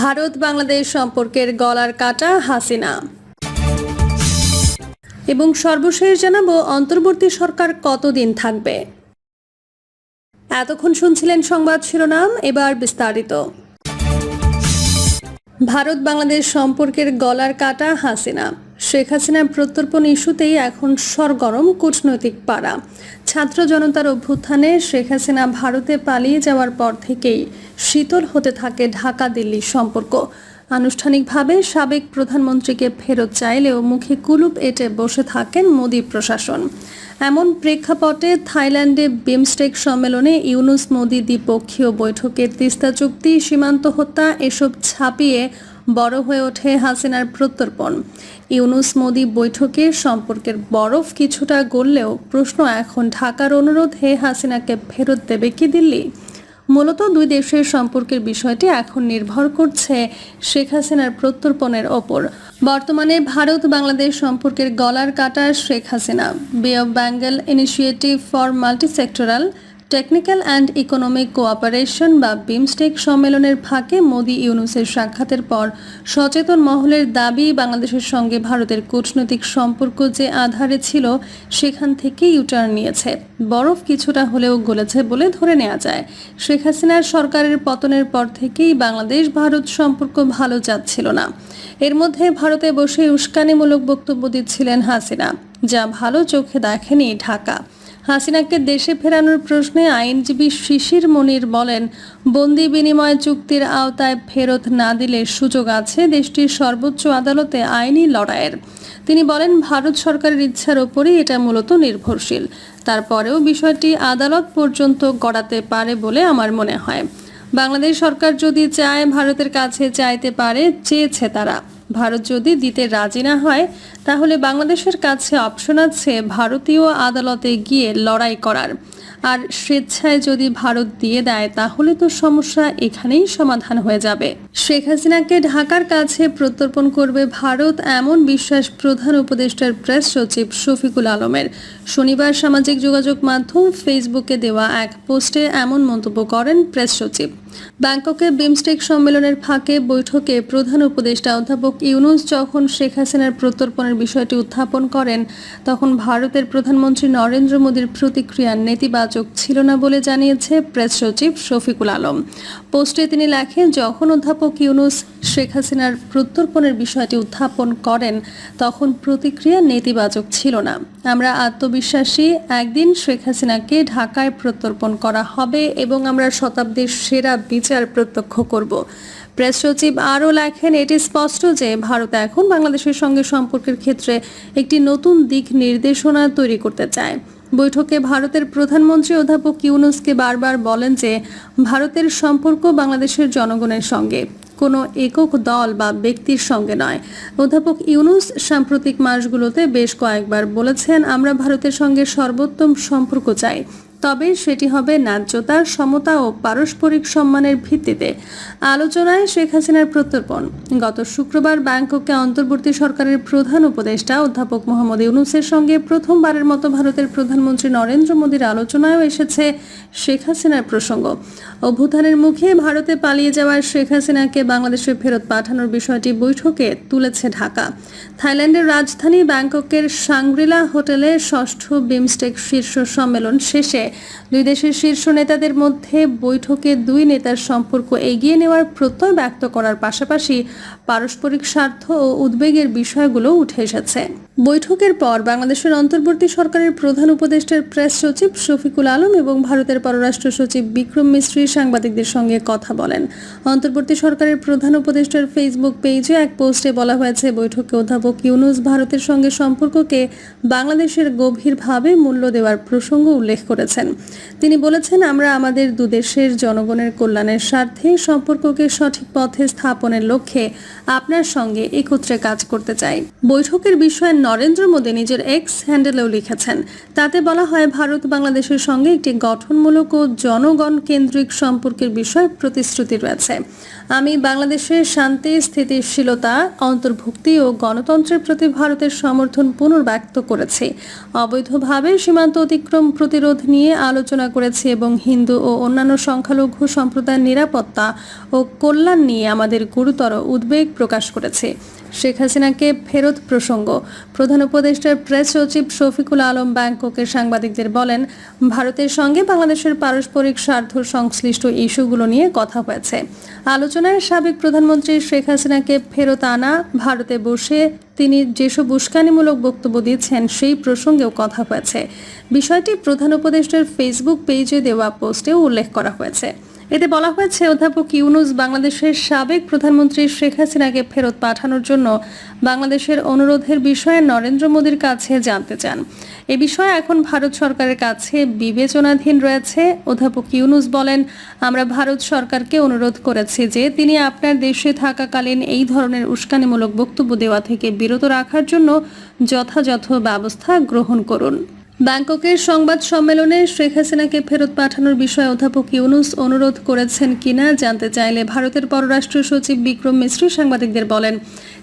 ভারত বাংলাদেশ সম্পর্কের গলার কাটা হাসিনা। এবং সর্বশেষ জানাব অন্তর্বর্তী সরকার কতদিন থাকবে। এতক্ষণ শুনছিলেন সংবাদ শিরোনাম, এবার বিস্তারিত। ভারত বাংলাদেশ সম্পর্কের গলার কাটা হাসিনা। শেখ হাসিনার প্রত্যর্পণ ইস্যুতেই এখন সরগরম কূটনৈতিক পাড়া। ছাত্র জনতার অভ্যুত্থানে শেখ হাসিনা ভারতে পালিয়ে যাওয়ার পর থেকেই শীতল হতে থাকে ঢাকা দিল্লি সম্পর্ক। আনুষ্ঠানিকভাবে সাবেক প্রধানমন্ত্রীকে ফেরত চাইলেও মুখে কুলুপ এঁটে বসে থাকেন মোদী প্রশাসন। এমন প্রেক্ষাপটে থাইল্যান্ডে বিমস্টেক সম্মেলনে ইউনুস মোদি দ্বিপক্ষীয় বৈঠকের তিস্তা চুক্তি, সীমান্ত হত্যা, এসব ছাপিয়ে বড় হয়ে ওঠে হাসিনার প্রত্যর্পণ। ইউনুস মোদি বৈঠকে সম্পর্কের বরফ কিছুটা গড়লেও প্রশ্ন এখন ঢাকার অনুরোধে হাসিনাকে ফেরত দেবে কি দিল্লি? মূলত দুই দেশের সম্পর্কের বিষয়টি এখন নির্ভর করছে শেখ হাসিনার প্রত্যর্পণের ওপর। বর্তমানে ভারত বাংলাদেশ সম্পর্কের গলার কাটা Sheikh Hasina. Bay of Bengal Initiative for Multisectoral Technical and Economic Cooperation বা বিমস্টেক সম্মেলনের ফাঁকে মোদি ইউনুসের সাক্ষাতের পর সচেতন মহলের দাবি, বাংলাদেশের সঙ্গে ভারতের কূটনৈতিক সম্পর্ক যে আধারে ছিল, সেখান থেকে ইউটার্ন নিয়েছে। বরফ কিছুটা হলেও গলেছে বলে ধরে নেওয়া যায়। শেখ হাসিনার সরকারের পতনের পর থেকেই বাংলাদেশ ভারত সম্পর্ক ভালো যাচ্ছিল না। এর মধ্যে ভারতে বসে উস্কানিমূলক বক্তব্য দিচ্ছিলেন হাসিনা, যা ভালো চোখে দেখেনি ঢাকা। হাসিনাকে দেশে ফেরানোর প্রশ্নে আইনজীবী শিশির মনির বলেন, বন্দি বিনিময় চুক্তির আওতায় ফেরত না দিলে সুযোগ আছে দেশটির সর্বোচ্চ আদালতে আইনি লড়াইয়ের। তিনি বলেন, ভারত সরকারের ইচ্ছার ওপরই এটা মূলত নির্ভরশীল। তারপরেও বিষয়টি আদালত পর্যন্ত গড়াতে পারে বলে আমার মনে হয়। বাংলাদেশ সরকার যদি চায়, ভারতের কাছে চাইতে পারে, চেয়েছে তারা। ভারত যদি দিতে রাজি না হয়, তাহলে বাংলাদেশের কাছে অপশন আছে ভারতীয় আদালতে গিয়ে লড়াই করার। আর স্বেচ্ছায় যদি ভারত দিয়ে দেয়, তাহলে তো সমস্যা এখানেই সমাধান হয়ে যাবে। শেখ হাসিনাকে ঢাকার কাছে প্রত্যর্পণ করবে ভারত, এমন বিশ্বাস প্রধান উপদেষ্টার প্রেস সচিব শফিকুল আলমের। শনিবার সামাজিক যোগাযোগ মাধ্যম ফেসবুকে দেওয়া এক পোস্টে এমন মন্তব্য করেন প্রেস সচিব। ব্যাংককে বিমস্টেক সম্মেলনের ফাঁকে বৈঠকে প্রধান উপদেষ্টা অধ্যাপক ইউনুস যখন শেখ হাসিনার প্রত্যর্পণের বিষয়টি উত্থাপন করেন, তখন ভারতের প্রধানমন্ত্রী নরেন্দ্র মোদীর প্রতিক্রিয়া নেতিবাচক ছিল না বলে জানিয়েছে প্রেস সচিব শফিকুল আলম। পোস্টে তিনি লেখেন, যখন অধ্যাপক ইউনুস শেখ হাসিনার প্রত্যর্পণের বিষয়টি উত্থাপন করেন, তখন প্রতিক্রিয়া নেতিবাচক ছিল না। আমরা আত্মবিশ্বাসী, একদিন শেখ হাসিনাকে ঢাকায় প্রত্যর্পণ করা হবে এবং আমরা শতাব্দীর সেরা বিচার প্রত্যক্ষ করব। প্রেস সচিব আরও লেখেন, এটি স্পষ্ট যে ভারত এখন বাংলাদেশের সঙ্গে সম্পর্কের ক্ষেত্রে একটি নতুন দিক নির্দেশনা তৈরি করতে চায়। বৈঠকে ভারতের প্রধানমন্ত্রী অধ্যাপক ইউনুসকে বারবার বলেন যে, ভারতের সম্পর্ক বাংলাদেশের জনগণের সঙ্গে, কোনো একক দল বা ব্যক্তির সঙ্গে নয়। অধ্যাপক ইউনুস সাম্প্রতিক মাসগুলোতে বেশ কয়েকবার বলেছেন, আমরা ভারতের সঙ্গে সর্বোত্তম সম্পর্ক চাই। তবে সেটি হবে ন্যায্যতা, সমতা ও পারস্পরিক সম্মানের ভিত্তিতে। আলোচনায় শেখ হাসিনার প্রত্যর্পণ। গত শুক্রবার ব্যাংককে অন্তর্বর্তী সরকারের প্রধান উপদেষ্টা অধ্যাপক মোহাম্মদ ইউনুসের সঙ্গে প্রথমবারের মতো ভারতের প্রধানমন্ত্রী নরেন্দ্র মোদীর আলোচনায়ও এসেছে শেখ হাসিনার প্রসঙ্গ। অভ্যুত্থানের মুখে ভারতে পালিয়ে যাওয়ার শেখ হাসিনাকে বাংলাদেশে ফেরত পাঠানোর বিষয়টি বৈঠকে তুলেছে ঢাকা। থাইল্যান্ডের রাজধানী ব্যাংককের সাংগ্রিলা হোটেলে ষষ্ঠ বিমস্টেক শীর্ষ সম্মেলন শেষে দুই দেশের শীর্ষ নেতাদের মধ্যে বৈঠকে দুই নেতার সম্পর্ক এগিয়ে নেওয়ার প্রত্যয় ব্যক্ত করার পাশাপাশি পারস্পরিক স্বার্থ ও উদ্বেগের বিষয়গুলো উঠে এসেছে। বৈঠকের পর বাংলাদেশের অন্তর্বর্তী সরকারের প্রধান উপদেষ্টার প্রেস সচিব শফিকুল আলম এবং ভারতের পররাষ্ট্র সচিব বিক্রম মিস্ত্রি সাংবাদিকদের সঙ্গে কথা বলেন। অন্তর্বর্তী সরকারের প্রধান উপদেষ্টার ফেসবুক পেজে এক পোস্টে বলা হয়েছে, বৈঠকে অধ্যাপক ইউনুস ভারতের সঙ্গে সম্পর্ককে বাংলাদেশের গভীরভাবে মূল্য দেওয়ার প্রসঙ্গ উল্লেখ করেছেন তিনি বলেছেন, আমরা আমাদের দুদেশের জনগণের কল্যাণের স্বার্থে সম্পর্ককে সঠিক পথে স্থাপনের লক্ষ্যে আপনার সঙ্গে একত্রে কাজ করতে চাই। বৈঠকের বিষয়ে নরেন্দ্র মোদী নিজের এক্স হ্যান্ডেলেও লিখেছেন, তাতে বলা হয়, ভারত বাংলাদেশের সঙ্গে একটি গঠনমূলক ও জনগণ কেন্দ্রিক সম্পর্কের বিষয়ে প্রতিশ্রুতি রয়েছে। আমি বাংলাদেশের শান্তি, স্থিতিশীলতা, অন্তর্ভুক্তি ও গণতন্ত্রের প্রতি ভারতের সমর্থন পুনর্ব্যক্ত করেছি। অবৈধভাবে সীমান্ত অতিক্রম প্রতিরোধ নিয়ে আলোচনা করেছি এবং হিন্দু ও অন্যান্য সংখ্যালঘু সম্প্রদায়ের নিরাপত্তা ও কল্যাণ নিয়ে আমাদের গুরুতর উদ্বেগ প্রকাশ করেছে। শেখ হাসিনাকে ফেরত প্রসঙ্গ। প্রধান উপদেষ্টার প্রেস সচিব শফিকুল আলম ব্যাংককের সাংবাদিকদের বলেন, ভারতের সঙ্গে বাংলাদেশের পারস্পরিক স্বার্থ সংশ্লিষ্ট ইস্যুগুলো নিয়ে কথা হয়েছে। আলোচনায় সাবেক প্রধানমন্ত্রী শেখ হাসিনাকে ফেরত আনা, ভারতে বসে তিনি যেসব উস্কানিমূলক বক্তব্য দিয়েছেন সেই প্রসঙ্গেও কথা হয়েছে। বিষয়টি প্রধান উপদেষ্টার ফেসবুক পেজে দেওয়া পোস্টেও উল্লেখ করা হয়েছে। এতে বলা হয়েছে, অধ্যাপক ইউনুস বাংলাদেশের সাবেক প্রধানমন্ত্রী শেখ হাসিনাকে ফেরত পাঠানোর জন্য বাংলাদেশের অনুরোধের বিষয়ে নরেন্দ্র মোদীর কাছে জানতে চান। এ বিষয়ে এখন ভারত সরকারের কাছে বিবেচনাধীন রয়েছে। অধ্যাপক ইউনুস বলেন, আমরা ভারত সরকারকে অনুরোধ করেছি যে তিনি আপনার দেশে থাকাকালীন এই ধরনের উস্কানিমূলক বক্তব্য দেওয়া থেকে বিরত রাখার জন্য যথাযথ ব্যবস্থা গ্রহণ করুন। ব্যাংককের সংবাদ সম্মেলনে শেখ হাসিনাকে ফেরত পাঠানোর বিষয়ে অধ্যাপক ইউনুস অনুরোধ করেছেন কিনা জানতে চাইলে ভারতের পররাষ্ট্র সচিব বিক্রম মিশ্র সাংবাদিকদের বলেন,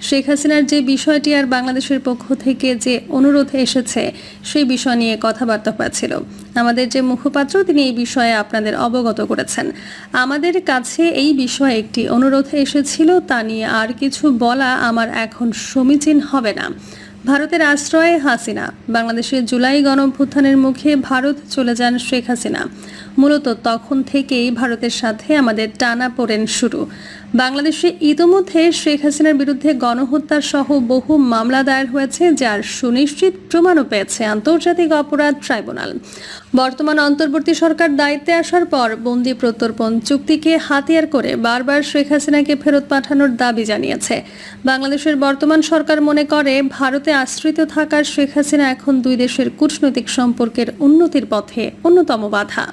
শেখ হাসিনার যে বিষয়টি আর বাংলাদেশের পক্ষ থেকে যে অনুরোধ এসেছে সেই বিষয় নিয়ে কথাবার্তা হয়েছিল। আমাদের যে মুখপাত্র তিনি এই বিষয়ে আপনাদের অবগত করেছেন। আমাদের কাছে এই বিষয়ে একটি অনুরোধ এসেছিল, তা নিয়ে আর কিছু বলা আমার এখন সমীচীন হবে না। ভারতের আশ্রয়ে হাসিনা। বাংলাদেশের জুলাই গণভ্যুত্থানের মুখে ভারত চলে যান শেখ হাসিনা। মূলত তখন থেকেই ভারতের সাথে আমাদের টানা পড়েন শুরু। বাংলাদেশে ইতোমধ্যে শেখ হাসিনার বিরুদ্ধে গণহত্যার সহ বহু মামলা দায়ের হয়েছে, যার সুনিশ্চিত প্রমাণও পেয়েছে আন্তর্জাতিক অপরাধ ট্রাইব্যুনাল। বর্তমান অন্তর্বর্তী সরকার দায়িত্বে আসার পর বন্দি প্রত্যর্পণ চুক্তিকে হাতিয়ার করে বারবার শেখ হাসিনাকে ফেরত পাঠানোর দাবি জানিয়েছে। বাংলাদেশের বর্তমান সরকার মনে করে, ভারতে আশ্রিত থাকার শেখ হাসিনা এখন দুই দেশের কূটনৈতিক সম্পর্কের উন্নতির পথে অন্যতম বাধা।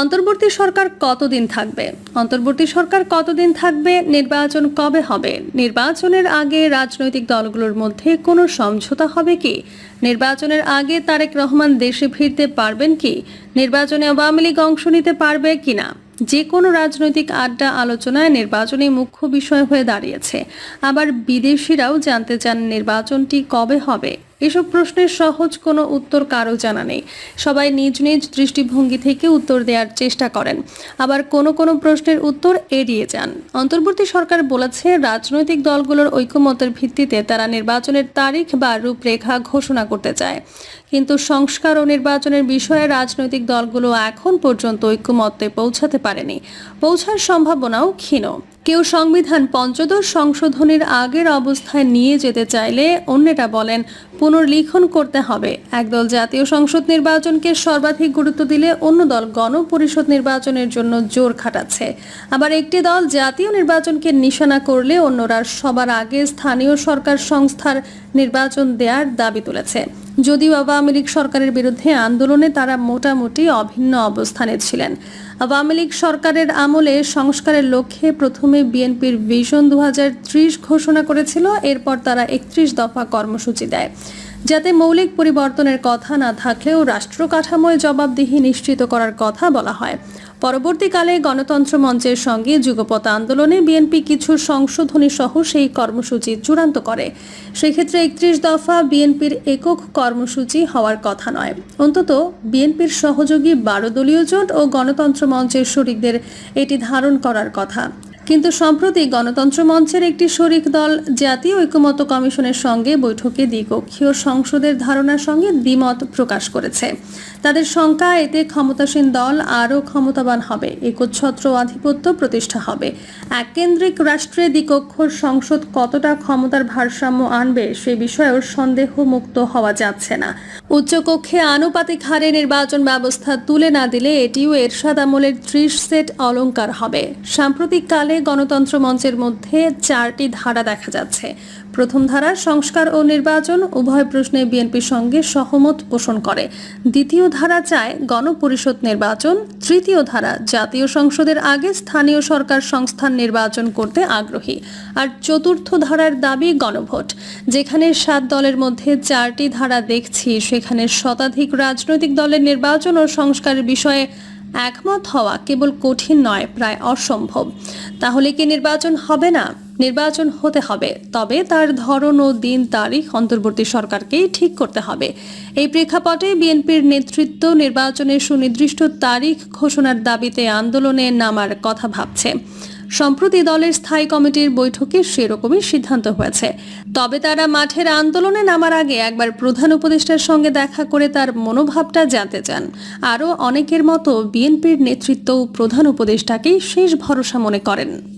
অন্তর্বর্তী সরকার কতদিন থাকবে? অন্তর্বর্তী সরকার কতদিন থাকবে? নির্বাচন কবে হবে? নির্বাচনের আগে রাজনৈতিক দলগুলোর মধ্যে কোনো সমঝোতা হবে কি? নির্বাচনের আগে তারেক রহমান দেশে ফিরতে পারবেন কি? নির্বাচনে আওয়ামী লীগ অংশ নিতে পারবে কিনা? যে কোনো রাজনৈতিক আড্ডা আলোচনায় নির্বাচনই মুখ্য বিষয় হয়ে দাঁড়িয়েছে। আবার বিদেশিরাও জানতে চান নির্বাচনটি কবে হবে। এসব প্রশ্নের সহজ কোনো উত্তর কারও জানা নেই। সবাই নিজ নিজ দৃষ্টিভঙ্গি থেকে উত্তর দেওয়ার চেষ্টা করেন। আবার কোনো কোনো প্রশ্নের উত্তর এড়িয়ে যান। অন্তর্বর্তী সরকার বলেছে, রাজনৈতিক দলগুলোর ঐকমত্যের ভিত্তিতে তারা নির্বাচনের তারিখ বা রূপরেখা ঘোষণা করতে চায়। কিন্তু সংস্কার ও নির্বাচনের বিষয়ে রাজনৈতিক দলগুলো এখন পর্যন্ত ঐক্যমত্যে পৌঁছাতে পারেনি। পৌঁছার সম্ভাবনাও ক্ষীণ। কেউ সংবিধান পঞ্চদশ সংশোধনের আগের অবস্থায় নিয়ে যেতে চাইলে অন্যেরা বলেন, পুনর্লিখন করতে হবে। একদল জাতীয় সংসদ নির্বাচনকে সর্বাধিক গুরুত্ব দিলে অন্য দল গণপরিষদ নির্বাচনের জন্য জোর খাটাচ্ছে। আবার একটি দল জাতীয় নির্বাচনকে নিশানা করলে অন্যরা সবার আগে স্থানীয় সরকার সংস্থার নির্বাচন দেওয়ার দাবি তুলেছে। যদিও আওয়ামী লীগ সরকারের বিরুদ্ধে আন্দোলনে তারা মোটামুটি অভিন্ন অবস্থানে ছিলেন। আওয়ামী লীগ সরকারের আমলে সংস্কারের লক্ষ্যে প্রথমে বিএনপির ভিশন দু হাজার ত্রিশ ঘোষণা করেছিল, এরপর তারা একত্রিশ দফা কর্মসূচি দেয়। যাতে মৌলিক পরিবর্তনের কথা না থাকলেও রাষ্ট্র কাঠামোয় জবাবদিহি নিশ্চিত করার কথা বলা হয়। পরবর্তীকালে গণতন্ত্র মঞ্চের সঙ্গে যুগপৎ আন্দোলনে বিএনপি কিছু সংশোধনী সহ সেই কর্মসূচি চূড়ান্ত করে। সেক্ষেত্রে একত্রিশ দফা বিএনপির একক কর্মসূচি হওয়ার কথা নয়। অন্তত বিএনপির সহযোগী বারো দলীয় জোট ও গণতন্ত্র মঞ্চের শরিকদের এটি ধারণ করার কথা। কিন্তু সম্প্রতি গণতন্ত্র মঞ্চের একটি শরিক দল জাতীয় ঐকমত্য কমিশনের সঙ্গে বৈঠকে দ্বিকক্ষীয় সংসদের ধারণার সঙ্গে দ্বিমত প্রকাশ করেছে। তাদের শঙ্কা, এতে ক্ষমতাসীন দল আরও ক্ষমতাবান হবে। একচ্ছত্র আধিপত্য প্রতিষ্ঠা হবে। এককেন্দ্রিক রাষ্ট্রে দ্বিকক্ষর সংসদ কতটা ক্ষমতার ভারসাম্য আনবে, সে বিষয়েও সন্দেহ মুক্ত হওয়া যাচ্ছে না। উচ্চকক্ষে আনুপাতিক হারে নির্বাচন ব্যবস্থা তুলে না দিলে এটিও এরশাদ আমলের ত্রিশ সেট অলঙ্কার হবে। সাম্প্রতিককালে গণতন্ত্র মঞ্চের মধ্যে চারটি ধারা দেখা যাচ্ছে। প্রথম ধারা সংস্কার ও নির্বাচন উভয় প্রশ্নে বিএনপির সঙ্গে সহমত পোষণ করে। দ্বিতীয় ধারা চায় গণপরিষদ নির্বাচন, তৃতীয় ধারা জাতীয় সংসদের আগে স্থানীয় সরকার সংস্থান নির্বাচন করতে আগ্রহী। আর চতুর্থ ধারার দাবি গণভোট। যেখানে সাত দলের মধ্যে চারটি ধারা দেখছি, সেখানে শতাধিক রাজনৈতিক দলের নির্বাচন ও সংস্কারের বিষয়ে একমত হওয়া কেবল কঠিন নয়, প্রায় অসম্ভব। তাহলে কি নির্বাচন হবে না? নির্বাচন হতে হবে। তবে তার ধরন ও দিন তারিখ অন্তর্বর্তী সরকারকেই ঠিক করতে হবে। এই প্রেক্ষাপটে বিএনপির নেতৃত্ব নির্বাচনের সুনির্দিষ্ট তারিখ ঘোষণার দাবিতে আন্দোলনে নামার কথা ভাবছে। সম্প্রতি দলের স্থায়ী কমিটির বৈঠকে সেরকমই সিদ্ধান্ত হয়েছে। তবে তারা মাঠের আন্দোলনে নামার আগে একবার প্রধান উপদেষ্টার সঙ্গে দেখা করে তার মনোভাবটা জানতে চান। আরও অনেকের মতো বিএনপির নেতৃত্ব প্রধান উপদেষ্টাকেই শেষ ভরসা মনে করেন।